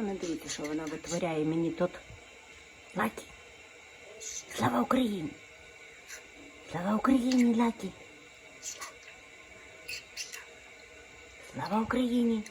А не дивіться, що вона витворяє мені тут. Лакі. Слава Україні! Слава Україні, Лакі! Слава Україні!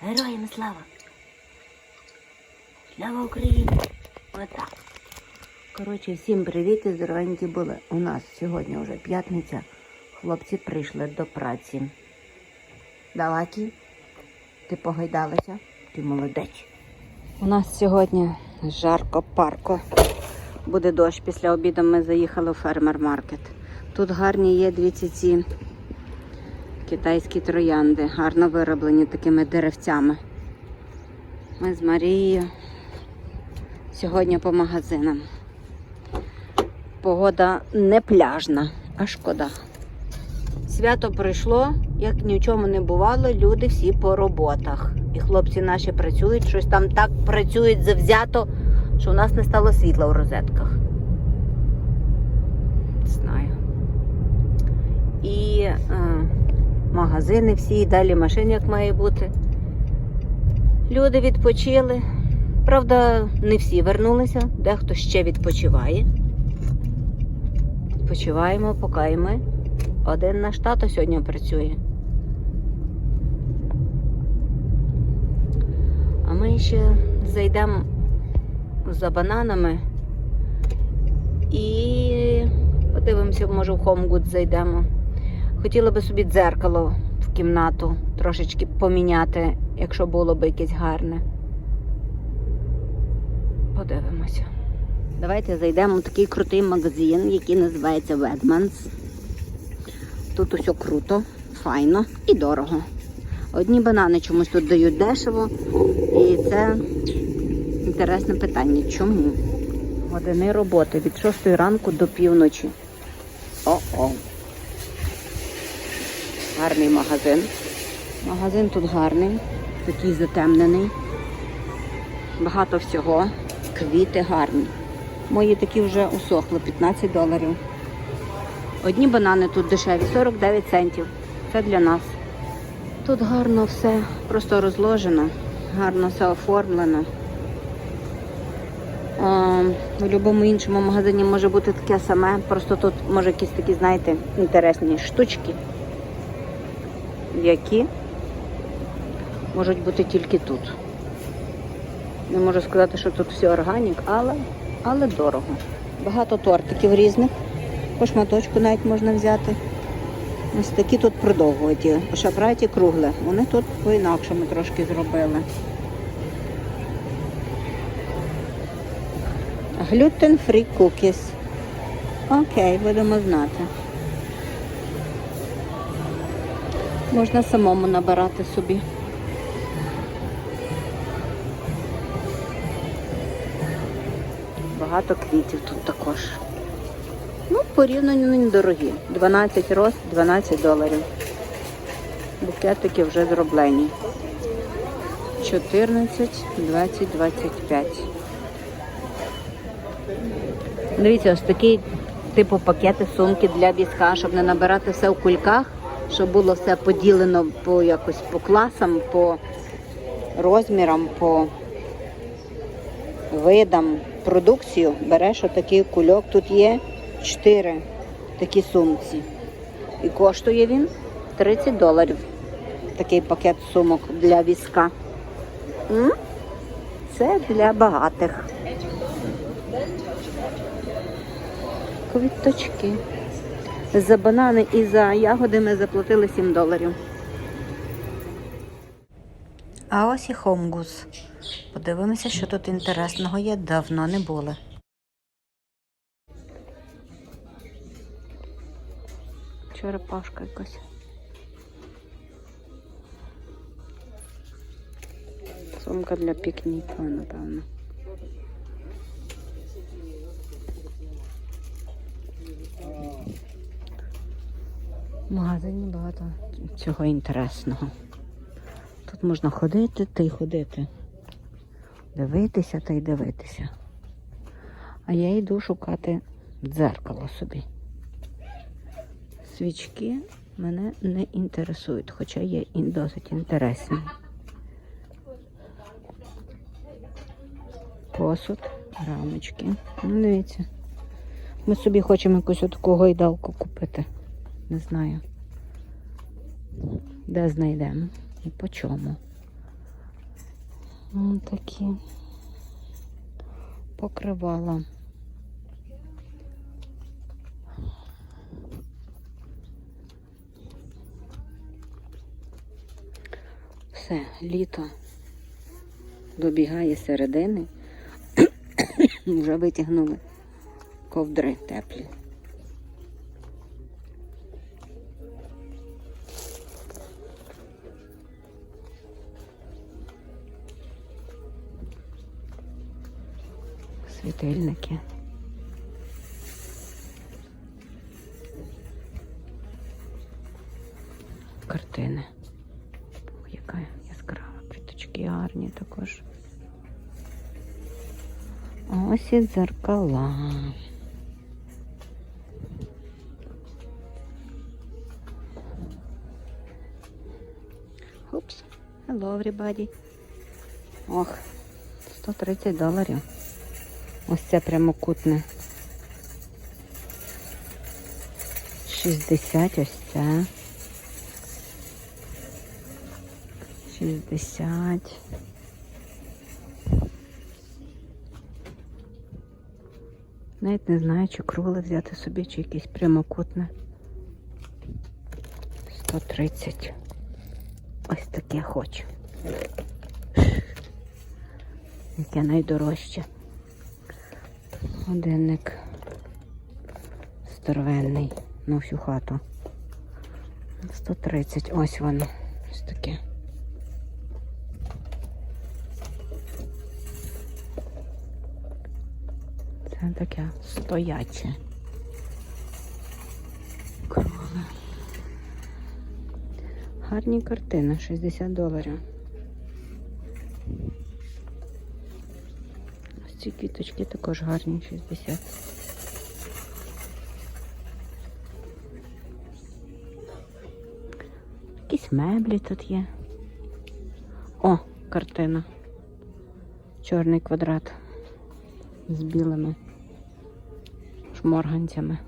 Героям слава! Слава Україні! Отак. Коротше, всім привіт і здоровенькі були. У нас сьогодні вже п'ятниця. Хлопці прийшли до праці. Далакі, ти погайдалася? Ти молодець. У нас сьогодні жарко, парко. Буде дощ. Після обіду ми заїхали у фермер-маркет. Тут гарні є дивіться ці китайські троянди, гарно вироблені такими деревцями. Ми з Марією сьогодні по магазинам. Погода не пляжна, а шкода. Свято пройшло, як ні в чому не бувало, люди всі по роботах. І хлопці наші працюють, щось там так працюють завзято, що у нас не стало світла в розетках. Знаю. І е, магазини всі, і далі машин, як має бути. Люди відпочили. Правда, не всі вернулися, дехто ще відпочиває. Відпочиваємо, поки і ми. Один наш тато сьогодні працює. А ми ще зайдемо за бананами і подивимося, може в Хомгуд зайдемо. Хотіла би собі дзеркало в кімнату трошечки поміняти, якщо було б якесь гарне. Подивимося. Давайте зайдемо в такий крутий магазин, який називається Ведманс. Тут усе круто, файно і дорого. Одні банани чомусь тут дають дешево. І це інтересне питання. Чому? Години роботи від 6 ранку до півночі. О-о. Гарний магазин. Магазин тут гарний, такий затемнений. Багато всього. Квіти гарні. Мої такі вже усохли, 15 доларів. Одні банани тут дешеві, 49 центів. Це для нас. Тут гарно все просто розложено, гарно все оформлено. В будь-якому іншому магазині може бути таке саме, просто тут може якісь такі, знаєте, інтересні штучки, які можуть бути тільки тут. Не можу сказати, що тут все органік, але, але дорого. Багато тортиків різних. По шматочку навіть можна взяти. Ось такі тут продовгують. Шапраті кругле. Вони тут по-інакшому трошки зробили. Gluten free cookies. Окей, будемо знати. Можна самому набирати собі. Багато квітів тут також. Ну, порівняно недорогі. 12 роз, 12 доларів. Букетики вже зроблені. 14, 20, 25. Дивіться, ось такий типу пакети сумки для візка, щоб не набирати все в кульках, щоб було все поділено по якось по класам, по розмірам, по видам продукцію. Береш отакий кульок. Тут є 4 такі сумці. І коштує він 30 доларів. Такий пакет сумок для візка. Це для багатих. Квіточки. За банани і за ягоди ми заплатили 7 доларів. А ось і Хомгус. Подивимося, що тут інтересного є. Давно не були. Черепашка якась. Сумка для пікніку, напевно. В магазині багато цього інтересного. Тут можна ходити та й ходити. Дивитися та й дивитися. А я йду шукати дзеркало собі свічки мене не інтересують, хоча є і досить інтересні. Посуд, рамочки. Ну, дивіться. Ми собі хочемо якусь таку гойдалку купити. Не знаю, де знайдемо і по чому. Ось такі покривала. Все, літо добігає середини. Вже витягнули ковдри теплі. Світильники. Картини. Яка квіточки гарні також. Ось і дзеркала. Упс. Hello, everybody. Ох, 130 доларів. Ось це прямокутне. 60 ось це. 60. Навіть не знаю, чи кругле взяти собі, чи якесь прямокутне. 130. Ось таке хочу. Яке найдорожче. Годинник здоровенний на всю хату. 130. Ось воно. Ось таке. Це таке стояче. Кругле. Гарні картини, 60 доларів. Ось ці квіточки також гарні, 60. Якісь меблі тут є. О, картина. Чорний квадрат з білими шморганцями.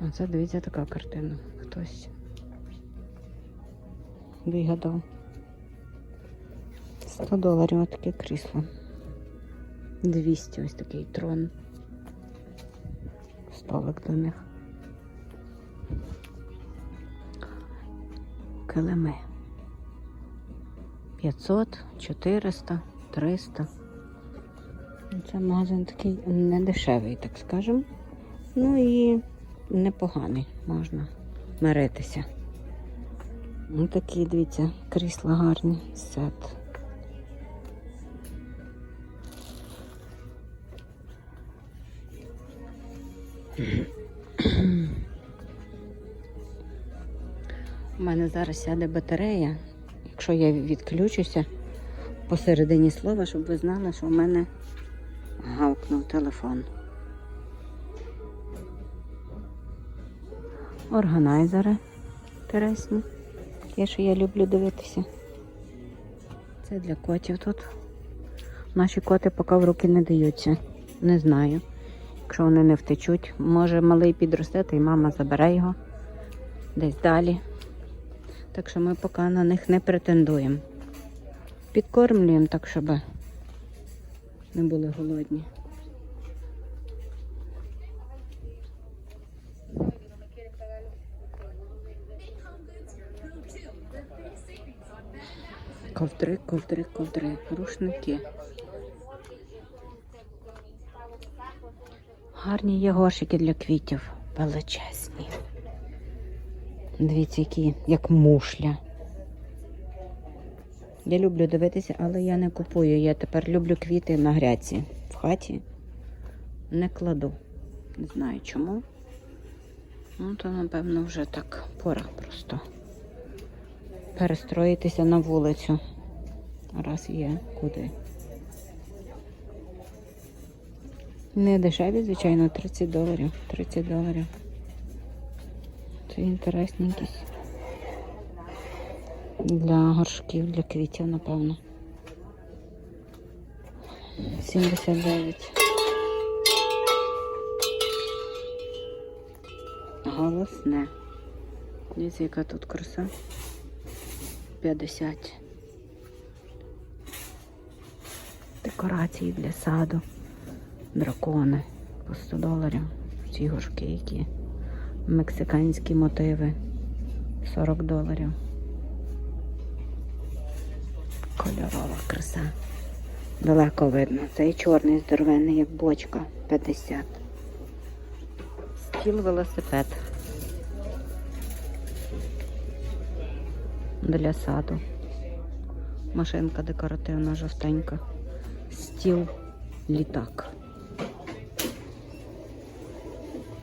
Оце дивіться така картина. Хтось вигадав. 100 доларів таке крісло. 200 ось такий трон. Столик до них. Килими. 500, 400, 300. Це магазин такий не дешевий, так скажемо. Ну і непоганий, можна миритися. Ось такі, дивіться, крісла гарні, сет. У мене зараз сяде батарея. Якщо я відключуся посередині слова, щоб ви знали, що в мене гавкнув телефон. Органайзери інтересні. Ті, що я люблю дивитися. Це для котів тут. Наші коти поки в руки не даються. Не знаю. Якщо вони не втечуть, може малий підросте, і мама забере його десь далі. Так що ми поки на них не претендуємо. Підкормлюємо так, щоб не були голодні. Ковдри, ковдри, ковдри, рушники. Гарні є горщики для квітів, величезні. Дивіться, які, як мушля. Я люблю дивитися, але я не купую. Я тепер люблю квіти на грядці в хаті. Не кладу. Не знаю чому. Ну, то, напевно, вже так пора просто перестроїтися на вулицю. Раз є куди. Не дешеві, звичайно, 30 доларів. 30 доларів. Це інтересні. Для горшків, для квітів, напевно. 79. Голосне. Дивіться, яка тут краса. 50. Декорації для саду. Дракони по 100 доларів. Ці горшки які. Мексиканські мотиви. 40 доларів. Кольорова краса. Далеко видно. Цей чорний здоровенний, як бочка. 50. Стіл велосипед. Для саду. Машинка декоративна, жовтенька. Стіл літак.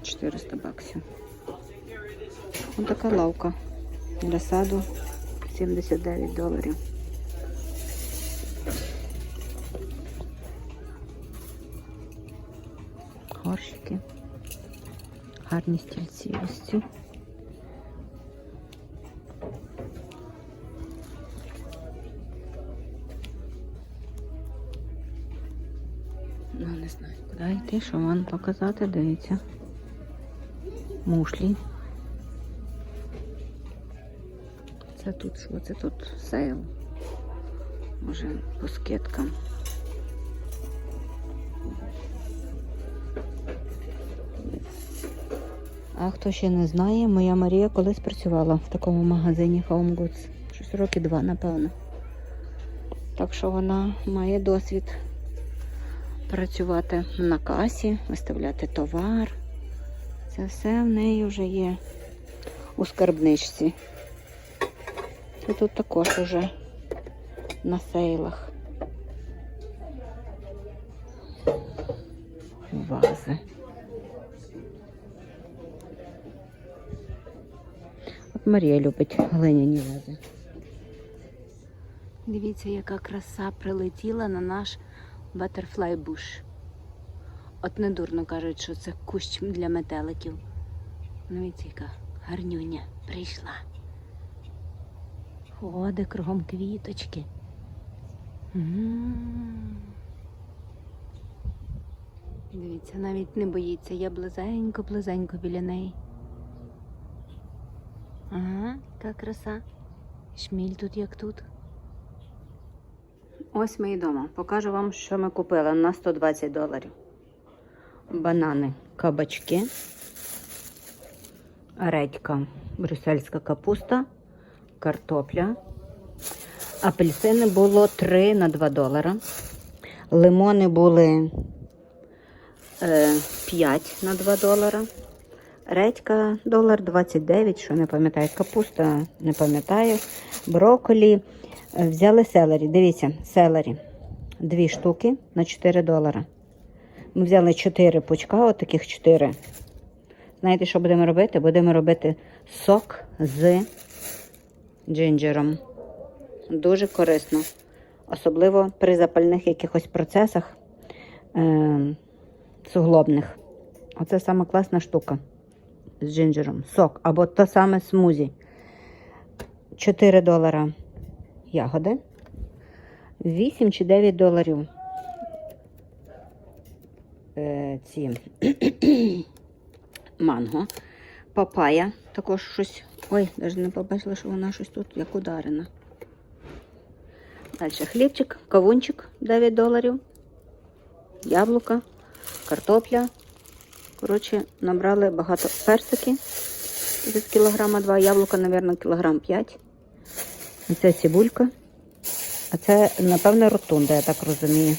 400 баксів. Ось така лавка для саду 79 доларів. Горщики. Гарні стільці ось ці. Ну, не знаю, куди йти, що вам показати, дивіться. Мушлі. Це тут що? Це тут сейл. Може, по скидкам. А хто ще не знає, моя Марія колись працювала в такому магазині Home Goods. Щось роки два, напевно. Так що вона має досвід працювати на касі, виставляти товар. Це все в неї вже є у скарбничці. Це тут також уже на сейлах. Вази. Марія любить глиняні вази. Дивіться, яка краса прилетіла на наш Butterfly Bush. От недурно кажуть, що це кущ для метеликів. Дивіться, яка гарнюня прийшла. Ходить кругом квіточки. М. Дивіться, навіть не боїться, я близенько-близенько біля неї. Ага, яка краса. Шміль тут як тут. Ось ми і вдома. Покажу вам, що ми купили на 120 доларів. Банани, кабачки, редька, брюссельська капуста, картопля. Апельсини було 3 на 2 долара. Лимони були е, 5 на 2 долара. Редька долар 29, що не пам'ятаю. Капуста не пам'ятаю. Брокколі. Е, Взяли селері. Дивіться, селері. Дві штуки на 4 долара. Ми взяли 4 пучка, от таких 4. Знаєте, що будемо робити? Будемо робити сок з джинджером. Дуже корисно. Особливо при запальних якихось процесах е- суглобних. Оце сама класна штука з джинджером. Сок або то саме смузі. 4 долара ягоди. 8 чи 9 доларів е, ці манго. Папая також щось. Ой, навіть не побачила, що вона щось тут як ударена. Далі хлібчик, кавунчик 9 доларів, яблука, картопля. Коротше, набрали багато персики. Десь кілограма 2, яблука, мабуть, кілограм 5. Оце цибулька. А це, напевно, ротунда, я так розумію.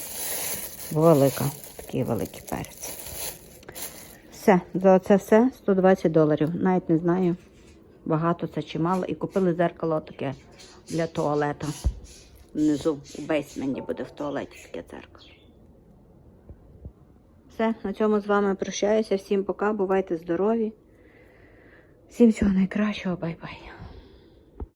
Велика. Такий великий перець. Все, за це все 120 доларів. Навіть не знаю, багато це чи мало. І купили зеркало таке для туалета. Внизу у бейсменті буде в туалеті таке дзеркало. Все, на цьому з вами прощаюся. Всім пока, бувайте здорові. Всім всього найкращого, бай-бай.